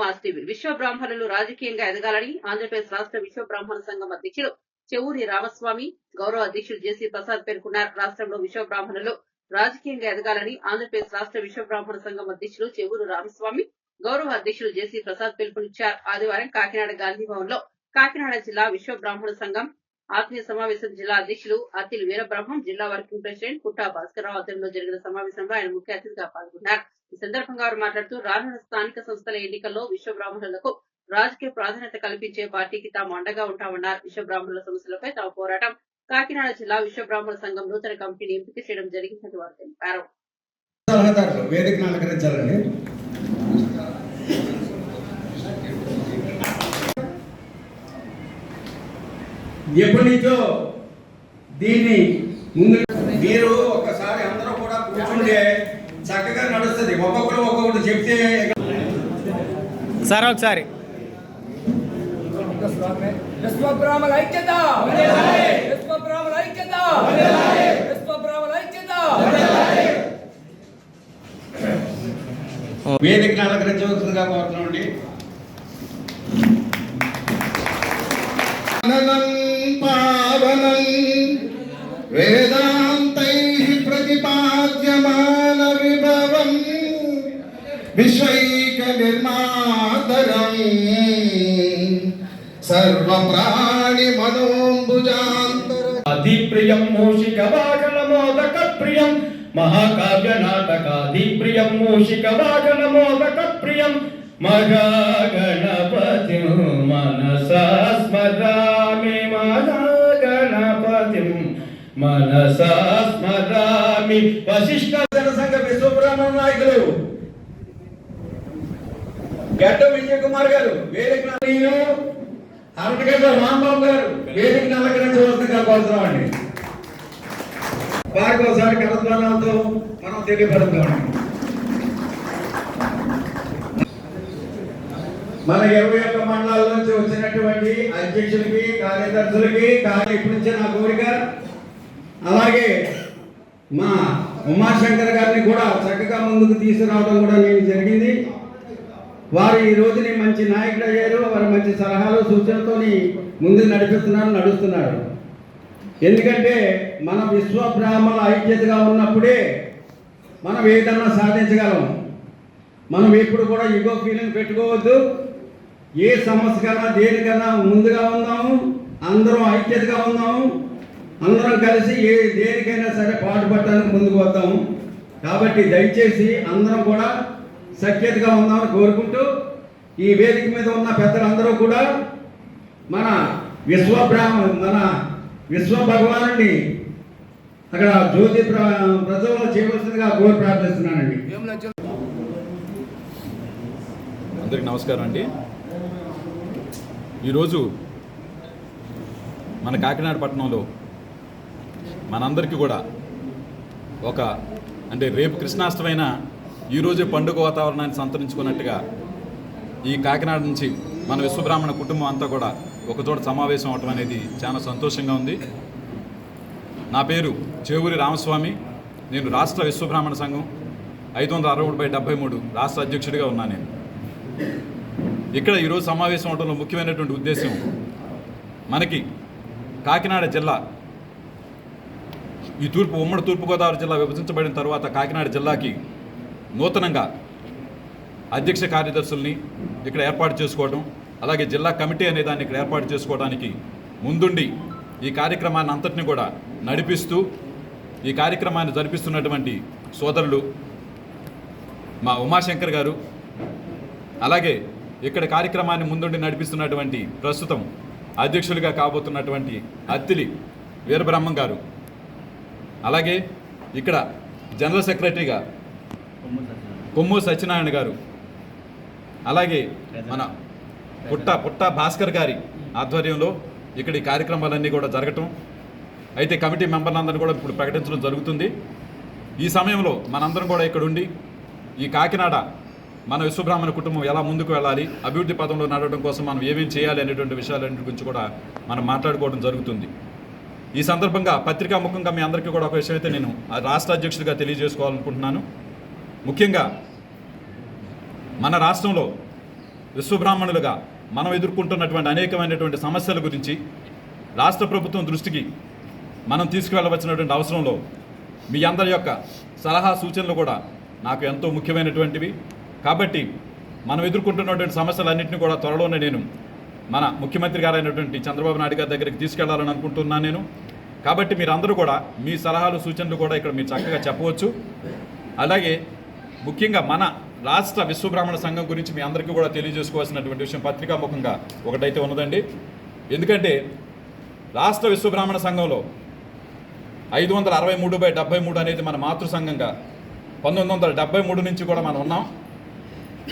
Mass విశ్వ బ్రాహ్మణులు రాజకీయంగా ఎదగాలని ఆంధ్రప్రదేశ్ రాష్ట్ర విశ్వ బ్రాహ్మణ సంఘం అధ్యక్షులు చెవూరి రామస్వామి గౌరవ అధ్యక్షుడు జేసీ ప్రసాద్ పేర్కొన్నారు. రాష్ట్రంలో విశ్వ బ్రాహ్మణులు రాజకీయంగా ఎదగాలని ఆంధ్రప్రదేశ్ రాష్ట్ర విశ్వ బ్రాహ్మణ సంఘం అధ్యక్షులు చెవూరు రామస్వామి గౌరవ అధ్యక్షులు జేసీ ప్రసాద్ పిలుపునిచ్చారు. ఆదివారం కాకినాడ గాంధీ భవన్లో కాకినాడ జిల్లా విశ్వ బ్రాహ్మణ సంఘం ఆత్మీయ సమావేశం జిల్లా అధ్యక్షులు అత్తిలి వీరబ్రహ్మం జిల్లా వర్కింగ్ ప్రెసిడెంట్ పుట్టా భాస్కరరావు ఆధ్వర్యంలో జరిగిన సమావేశంలో ఆయన ముఖ్య అతిథిగా పాల్గొన్నారు. ఈ సందర్భంగా వారు మాట్లాడుతూ రానున్న స్థానిక సంస్థల ఎన్నికల్లో విశ్వ బ్రాహ్మణులకు రాజకీయ ప్రాధాన్యత కల్పించే పార్టీకి తాము అండగా ఉంటామన్నారు. విశ్వ బ్రాహ్మణుల సమస్యలపై తమ పోరాటం. కాకినాడ జిల్లా విశ్వ బ్రాహ్మణ సంఘం నూతన కమిటీని ఎంపిక చేయడం జరిగిందని వారు తెలిపారు. వేదికను అలంకరించాలండి ఎప్పటి నుంచో దీన్ని ముందు మీరు ఒకసారి అందరూ కూడా కూర్చుంటే చక్కగా నడుస్తుంది ఒక్కొక్కరు ఒక్కొక్కటి చెప్తే సార్ ఒకసారి. విశ్వ బ్రాహ్మణ ఐక్యత! విశ్వ బ్రాహ్మణ ఐక్యత! విశ్వ బ్రాహ్మణ ఐక్యత వేదికను అలంకరించవలసిందిగా కోరుతున్నామండి. పావనం వేదాంతైః ప్రతిపాద్యమాన విశ్వైక నిర్మాతరం సర్వప్రాణి మనోంబుజాంతర అధిప్రియం మూషిక వాహన మోదక ప్రియం మహాకావ్య నాటకాది ప్రియం మూషిక వాహన మోదక ప్రియం మహాగణపతి మనసా స్మరామి మహాగణపతి మనసా స్మరామి. వశిష్ఠ జనసంఘ విశ్వబ్రహ్మణ నాయకులు గడ్డ విజయ్ కుమార్ గారు వేదిక అరటిగడ్డ రాంబాబు గారు వేదికను అలంకరించవలసిందిగా కోరుతున్నామండి వారికి ఒకసారి కరద్వారాలతో మనం తెలియపడుతున్నామండి మన ఇరవై ఒక్క మండలాల నుంచి వచ్చినటువంటి అధ్యక్షులకి కార్యదర్శులకి కార్య ఇప్పటి నుంచే నా కోరిక. అలాగే మా ఉమాశంకర్ గారిని కూడా చక్కగా ముందుకు తీసుకురావడం కూడా నేను జరిగింది. వారు ఈ రోజుని మంచి నాయకుడు అయ్యారు వారు మంచి సలహాలు సూచనలతోని ముందు నడిపిస్తున్నారు నడుస్తున్నారు. ఎందుకంటే మన విశ్వ బ్రాహ్మణ ఐక్యతగా ఉన్నప్పుడే మనం ఏదన్నా సాధించగలం. మనం ఎప్పుడు కూడా ఇగో ఫీలింగ్ పెట్టుకోవద్దు. ఏ సమస్యకైనా దేనికైనా ముందుగా ఉందాము అందరం ఐక్యతగా ఉందాము అందరం కలిసి ఏ దేనికైనా సరే పాటుపడటానికి ముందుకు వద్దాము. కాబట్టి దయచేసి అందరం కూడా సఖ్యతగా ఉందామని కోరుకుంటూ ఈ వేదిక మీద ఉన్న పెద్దలందరూ కూడా మన విశ్వ బ్రాహ్మ మన విశ్వ భగవానుడిని అక్కడ జ్యోతి ప్ర ప్రజల్లో చేయవలసిందిగా కోరి ప్రార్థిస్తున్నానండి. అందరికి నమస్కారం అండి. ఈరోజు మన కాకినాడ పట్టణంలో మనందరికీ కూడా ఒక అంటే రేపు కృష్ణాష్టమైన ఈరోజే పండుగ వాతావరణాన్ని సంతరించుకున్నట్టుగా ఈ కాకినాడ నుంచి మన విశ్వబ్రాహ్మణ కుటుంబం అంతా కూడా ఒకచోట సమావేశం అవటం అనేది చాలా సంతోషంగా ఉంది. నా పేరు చేవూరి రామస్వామి. నేను రాష్ట్ర విశ్వబ్రాహ్మణ సంఘం ఐదు వందల అరవై బై డెబ్బై మూడు రాష్ట్ర అధ్యక్షుడిగా ఉన్నాను నేను. ఇక్కడ ఈరోజు సమావేశం అవడంలో ముఖ్యమైనటువంటి ఉద్దేశం మనకి కాకినాడ జిల్లా ఈ తూర్పు ఉమ్మడి తూర్పుగోదావరి జిల్లా విభజించబడిన తర్వాత కాకినాడ జిల్లాకి నూతనంగా అధ్యక్ష కార్యదర్శుల్ని ఇక్కడ ఏర్పాటు చేసుకోవడం అలాగే జిల్లా కమిటీ అనే దాన్ని ఇక్కడ ఏర్పాటు చేసుకోవడానికి ముందుండి ఈ కార్యక్రమాన్ని అంతటిని కూడా నడిపిస్తూ ఈ కార్యక్రమాన్ని జరిపిస్తున్నటువంటి సోదరులు మా ఉమాశంకర్ గారు అలాగే ఇక్కడ కార్యక్రమాన్ని ముందుండి నడిపిస్తున్నటువంటి ప్రస్తుతం అధ్యక్షులుగా కాబోతున్నటువంటి అత్తిలి వీరబ్రహ్మం గారు అలాగే ఇక్కడ జనరల్ సెక్రటరీగా కొమ్ము సత్యనారాయణ గారు. అలాగే మన పుట్ట పుట్ట భాస్కర్ గారి ఆధ్వర్యంలో ఇక్కడ ఈ కార్యక్రమాలన్నీ కూడా జరగటం. అయితే కమిటీ మెంబర్లందరినీ కూడా ఇప్పుడు ప్రకటించడం జరుగుతుంది. ఈ సమయంలో మనందరం కూడా ఇక్కడ ఉండి ఈ కాకినాడ మన విశ్వబ్రాహ్మణ కుటుంబం ఎలా ముందుకు వెళ్ళాలి అభివృద్ధి పదంలో నడవడం కోసం మనం ఏమేమి చేయాలి అనేటువంటి విషయాలన్నిటి గురించి కూడా మనం మాట్లాడుకోవడం జరుగుతుంది. ఈ సందర్భంగా పత్రికా ముఖంగా మీ అందరికీ కూడా ఒక విషయం అయితే నేను రాష్ట్ర అధ్యక్షుడిగా తెలియజేసుకోవాలనుకుంటున్నాను. ముఖ్యంగా మన రాష్ట్రంలో విశ్వబ్రాహ్మణులుగా మనం ఎదుర్కొంటున్నటువంటి అనేకమైనటువంటి సమస్యల గురించి రాష్ట్ర ప్రభుత్వం దృష్టికి మనం తీసుకువెళ్ళవలసినటువంటి అవసరంలో మీ అందరి యొక్క సలహా సూచనలు కూడా నాకు ఎంతో ముఖ్యమైనటువంటివి. కాబట్టి మనం ఎదుర్కొంటున్నటువంటి సమస్యలన్నింటినీ కూడా త్వరలోనే నేను మన ముఖ్యమంత్రి గారైనటువంటి చంద్రబాబు నాయుడు గారి దగ్గరికి తీసుకెళ్ళాలని అనుకుంటున్నాను నేను. కాబట్టి మీరందరూ కూడా మీ సలహాలు సూచనలు కూడా ఇక్కడ మీరు చక్కగా చెప్పవచ్చు. అలాగే ముఖ్యంగా మన రాష్ట్ర విశ్వబ్రాహ్మణ సంఘం గురించి మీ అందరికీ కూడా తెలియజేసుకోవాల్సినటువంటి విషయం పత్రికాముఖంగా ఒకటైతే ఉన్నదండి. ఎందుకంటే రాష్ట్ర విశ్వబ్రాహ్మణ సంఘంలో ఐదు వందల అరవై మూడు బై డెబ్బై మూడు అనేది మన మాతృ సంఘంగా పంతొమ్మిది వందల డెబ్బై మూడు నుంచి కూడా మనం ఉన్నాం.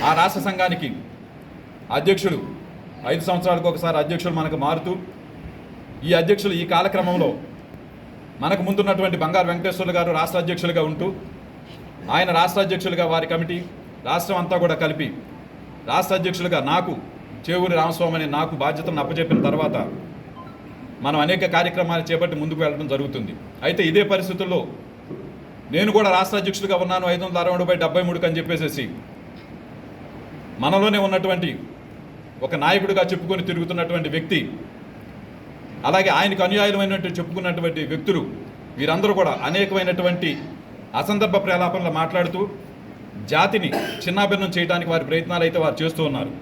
ఆ రాష్ట్ర సంఘానికి అధ్యక్షుడు ఐదు సంవత్సరాలకు ఒకసారి అధ్యక్షులు మనకు మారుతూ ఈ అధ్యక్షులు ఈ కాలక్రమంలో మనకు ముందున్నటువంటి బంగారు వెంకటేశ్వర్లు గారు రాష్ట్ర అధ్యక్షులుగా ఉంటూ ఆయన రాష్ట్ర అధ్యక్షులుగా వారి కమిటీ రాష్ట్రం అంతా కూడా కలిపి రాష్ట్ర అధ్యక్షులుగా నాకు చేవూరి రామస్వామి అనే నాకు బాధ్యతను అప్పచెప్పిన తర్వాత మనం అనేక కార్యక్రమాలు చేపట్టి ముందుకు వెళ్ళడం జరుగుతుంది. అయితే ఇదే పరిస్థితుల్లో నేను కూడా రాష్ట్ర అధ్యక్షుడిగా ఉన్నాను ఐదు వందల అరవై బై డెబ్బై మూడుకి అని చెప్పేసేసి మనలోనే ఉన్నటువంటి ఒక నాయకుడిగా చెప్పుకొని తిరుగుతున్నటువంటి వ్యక్తి అలాగే ఆయనకు అనుయాయులమైనటువంటి చెప్పుకున్నటువంటి వ్యక్తులు వీరందరూ కూడా అనేకమైనటువంటి అసందర్భ ప్రలాపనలు మాట్లాడుతూ జాతిని చిన్నాభిన్నం చేయడానికి వారి ప్రయత్నాలు అయితే వారు చేస్తూ ఉన్నారు.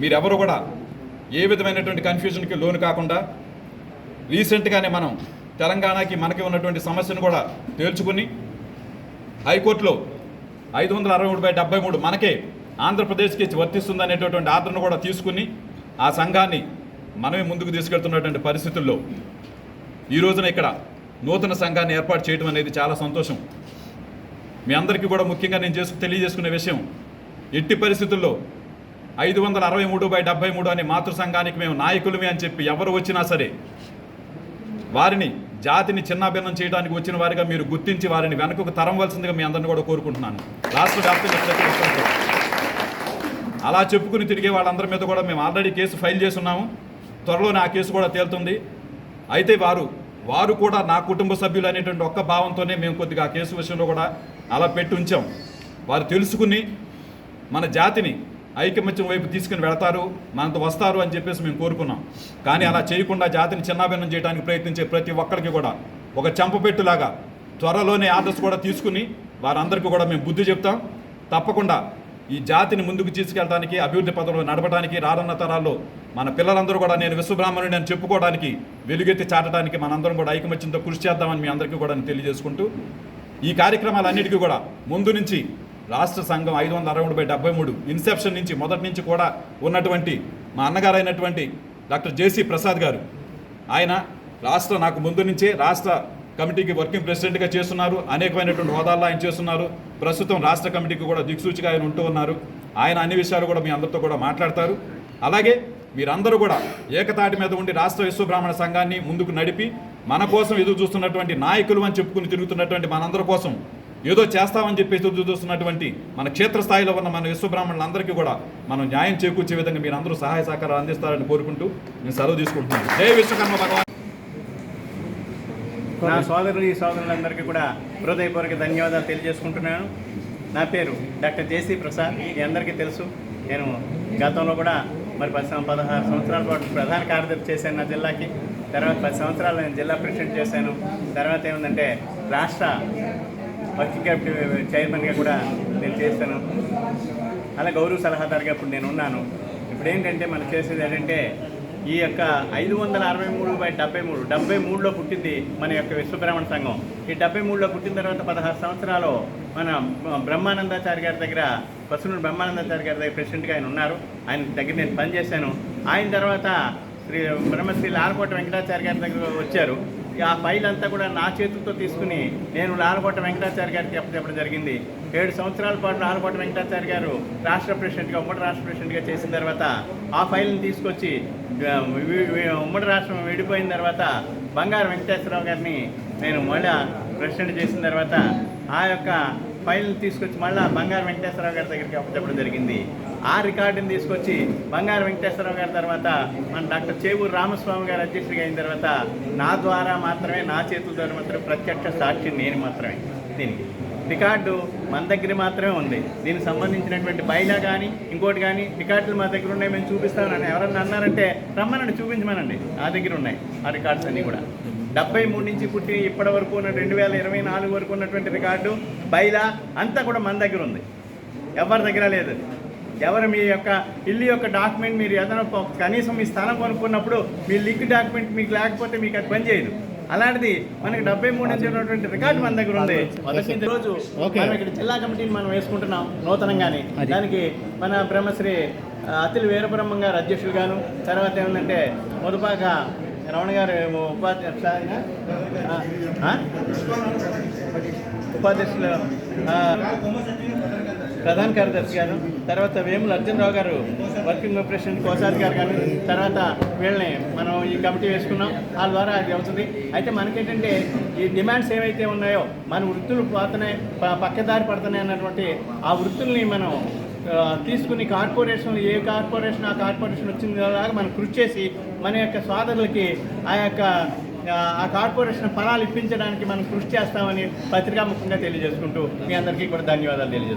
మీరెవరు కూడా ఏ విధమైనటువంటి కన్ఫ్యూజన్కి లోను కాకుండా రీసెంట్గానే మనం తెలంగాణకి మనకి ఉన్నటువంటి సమస్యను కూడా తేల్చుకుని హైకోర్టులో ఐదు వందల అరవై మూడు బై డెబ్బై మూడు మనకే ఆంధ్రప్రదేశ్కి వర్తిస్తుందనేటటువంటి ఆదరణ కూడా తీసుకుని ఆ సంఘాన్ని మనమే ముందుకు తీసుకెళ్తున్నటువంటి పరిస్థితుల్లో ఈ రోజున ఇక్కడ నూతన సంఘాన్ని ఏర్పాటు చేయడం అనేది చాలా సంతోషం. మీ అందరికీ కూడా ముఖ్యంగా నేను చేసుకు తెలియజేసుకునే విషయం ఎట్టి పరిస్థితుల్లో ఐదు వందల అరవై మూడు బై డెబ్బై మూడు అనే మాతృ సంఘానికి మేము నాయకులమే అని చెప్పి ఎవరు వచ్చినా సరే వారిని జాతిని చిన్నాభిన్నం చేయడానికి వచ్చిన వారిగా మీరు గుర్తించి వారిని వెనకకు తరంవలసిందిగా మీ అందరిని కూడా కోరుకుంటున్నాను. రాష్ట్ర వ్యాప్తంగా ప్రతి అలా చెప్పుకుని తిరిగే వాళ్ళందరి మీద కూడా మేము ఆల్రెడీ కేసు ఫైల్ చేసి ఉన్నాము. త్వరలోనే ఆ కేసు కూడా తేలుతుంది. అయితే వారు వారు కూడా నా కుటుంబ సభ్యులు అనేటువంటి ఒక్క భావంతోనే మేము కొద్దిగా ఆ కేసు విషయంలో కూడా అలా పెట్టి ఉంచాం. వారు తెలుసుకుని మన జాతిని ఐకమత్యం వైపు తీసుకుని వెళతారు మనతో వస్తారు అని చెప్పేసి మేము కోరుకున్నాం. కానీ అలా చేయకుండా జాతిని చిన్నాభిన్నం చేయడానికి ప్రయత్నించే ప్రతి ఒక్కరికి కూడా ఒక చెంపపెట్టులాగా త్వరలోనే ఆర్డర్స్ కూడా తీసుకుని వారందరికీ కూడా మేము బుద్ధి చెప్తాం. తప్పకుండా ఈ జాతిని ముందుకు తీసుకెళ్ళడానికి అభివృద్ధి పథంలో నడపడానికి రానున్న తరాల్లో మన పిల్లలందరూ కూడా నేను విశ్వబ్రాహ్మణుని అని చెప్పుకోవడానికి వెలుగెత్తి చాటడానికి మనందరం కూడా ఐకమత్యంతో కృషి చేద్దామని మీ అందరికీ కూడా తెలియజేసుకుంటూ ఈ కార్యక్రమాలన్నిటికీ కూడా ముందు నుంచి రాష్ట్ర సంఘం ఐదు వందల అరవై బై డెబ్బై మూడు ఇన్సెప్షన్ నుంచి మొదటి నుంచి కూడా ఉన్నటువంటి మా అన్నగారు అయినటువంటి డాక్టర్ జేసీ ప్రసాద్ గారు. ఆయన రాష్ట్ర నాకు ముందు నుంచే రాష్ట్ర కమిటీకి వర్కింగ్ ప్రెసిడెంట్గా చేస్తున్నారు. అనేకమైనటువంటి హోదాల్లో ఆయన చేస్తున్నారు. ప్రస్తుతం రాష్ట్ర కమిటీకి కూడా దిక్సూచిగా ఆయన ఉంటూ ఉన్నారు. ఆయన అన్ని విషయాలు కూడా మీ అందరితో కూడా మాట్లాడతారు. అలాగే మీరందరూ కూడా ఏకతాటి మీద ఉండి రాష్ట్ర విశ్వబ్రాహ్మణ సంఘాన్ని ముందుకు నడిపి మన కోసం ఎదురు చూస్తున్నటువంటి నాయకులు అని చెప్పుకుని తిరుగుతున్నటువంటి మనందరి కోసం ఏదో చేస్తామని చెప్పి ఎదురు చూస్తున్నటువంటి మన క్షేత్రస్థాయిలో ఉన్న మన విశ్వబ్రాహ్మణులందరికీ కూడా మనం న్యాయం చేకూర్చే విధంగా మీరందరూ సహాయ సహకారాలు అందిస్తారని కోరుకుంటూ నేను సెలవు తీసుకుంటున్నాను. జై విశ్వకర్మ భగవాన్. నా సోదరులు ఈ సోదరులందరికీ కూడా హృదయపూర్వక ధన్యవాదాలు తెలియజేసుకుంటున్నాను. నా పేరు డాక్టర్ జేసీ ప్రసాద్. మీ అందరికీ తెలుసు. నేను గతంలో కూడా మరి పది పదహారు సంవత్సరాల పాటు ప్రధాన కార్యదర్శి చేశాను నా జిల్లాకి. తర్వాత పది సంవత్సరాలు నేను జిల్లా ప్రెసిడెంట్ చేశాను. తర్వాత ఏముందంటే రాష్ట్ర వర్కింగ్ కమిటీ చైర్మన్గా కూడా నేను చేశాను. అలా గౌరవ సలహాదారుగా ఇప్పుడు నేను ఉన్నాను ఇప్పుడు ఏంటంటే మనం చేసేది ఏంటంటే ఈ యొక్క ఐదు వందల అరవై మూడు బై డెబ్బై మూడు. డెబ్బై మూడులో పుట్టింది మన యొక్క విశ్వబ్రాహ్మణ సంఘం. ఈ డెబ్బై మూడులో పుట్టిన తర్వాత పదహారు సంవత్సరాలు మన బ్రహ్మానందాచారి గారి దగ్గర పసునూరు బ్రహ్మానందాచారి గారి దగ్గర ప్రెసిడెంట్గా ఆయన ఉన్నారు. ఆయన దగ్గర నేను పనిచేశాను ఆయన తర్వాత శ్రీ బ్రహ్మశ్రీ లాలకోట వెంకటాచారి గారి దగ్గర వచ్చారు. ఆ ఫైల్ అంతా కూడా నా చేతులతో తీసుకుని నేను లాలకోట వెంకటాచార్య గారికి చెప్పడం జరిగింది. ఏడు సంవత్సరాల పాటు లాలకోట వెంకటాచార్య గారు రాష్ట్ర ప్రెసిడెంట్గా ఉమ్మడి రాష్ట్ర ప్రెసిడెంట్గా చేసిన తర్వాత ఆ ఫైల్ని తీసుకొచ్చి ఉమ్మడి రాష్ట్రం విడిపోయిన తర్వాత బంగారు వెంకటేశ్వరరావు గారిని నేను మళ్ళా ప్రెసిడెంట్ చేసిన తర్వాత ఆ యొక్క ఫైల్ని తీసుకొచ్చి మళ్ళా బంగారు వెంకటేశ్వరరావు గారి దగ్గరికి అప్పచెప్పడం జరిగింది. ఆ రికార్డుని తీసుకొచ్చి బంగారు వెంకటేశ్వరరావు గారి తర్వాత మన డాక్టర్ చేవూరు రామస్వామి గారు అధ్యక్షుడిగా అయిన తర్వాత నా ద్వారా మాత్రమే నా చేతుల ద్వారా మాత్రమే ప్రత్యక్ష సాక్షి నేను మాత్రమే. దీనికి రికార్డు మన దగ్గర మాత్రమే ఉంది. దీనికి సంబంధించినటువంటి బైలా కానీ ఇంకోటి కానీ రికార్డులు మా దగ్గర ఉన్నాయి మేము చూపిస్తామని ఎవరన్నా అన్నారంటే రమ్మనండి చూపించమనండి. ఆ దగ్గర ఉన్నాయి ఆ రికార్డ్స్ అన్నీ కూడా. డెబ్బై మూడు నుంచి పుట్టి ఇప్పటి వరకు ఉన్న రెండు వేల ఇరవై నాలుగు వరకు ఉన్నటువంటి రికార్డు బైలా అంతా కూడా మన దగ్గర ఉంది. ఎవరి దగ్గర లేదు. ఎవరు మీ యొక్క ఇల్లు యొక్క డాక్యుమెంట్ మీరు ఏదైనా కనీసం మీ స్థలం కొనుక్కున్నప్పుడు మీ లింక్ డాక్యుమెంట్ మీకు లేకపోతే మీకు అది పనిచేయదు. అలాంటిది మనకి డెబ్బై మూడు నుంచి ఉన్నటువంటి రికార్డు మన దగ్గర ఉంది. మొదటి రోజు మనం ఇక్కడ జిల్లా కమిటీని మనం వేసుకుంటున్నాం నూతనంగానే. దానికి మన బ్రహ్మశ్రీ అతిల్ వీరబ్రహ్మం గారు అధ్యక్షులుగాను తర్వాత ఏమందంటే మొదపాక రమణ గారు ఉపాధ్యక్ష? ఉపాధ్యక్షులు ప్రధాన కార్యదర్శి గారు తర్వాత వేముల అర్జునరావు గారు వర్కింగ్ ప్రెసిడెంట్ కోసారి గారు గారు తర్వాత వీళ్ళని మనం ఈ కమిటీ వేసుకున్నాం. వాళ్ళ ద్వారా అది అవుతుంది. అయితే మనకేంటంటే ఈ డిమాండ్స్ ఏవైతే ఉన్నాయో మన వృత్తులు పోతున్నాయి పక్కదారి పడుతున్నాయి అన్నటువంటి ఆ వృత్తుల్ని మనం తీసుకుని కార్పొరేషన్ ఏ కార్పొరేషన్ ఆ కార్పొరేషన్ వచ్చిందాగా మనం కృషి చేసి మన యొక్క సోదరులకి ఆ యొక్క ఆ, కార్పొరేషన్ ఫలాలు ఇప్పించడానికి మనం కృషి చేస్తామని పత్రికా ముఖ్యంగా తెలియజేసుకుంటూ మీ అందరికీ కూడా ధన్యవాదాలు తెలియజేస్తున్నాను.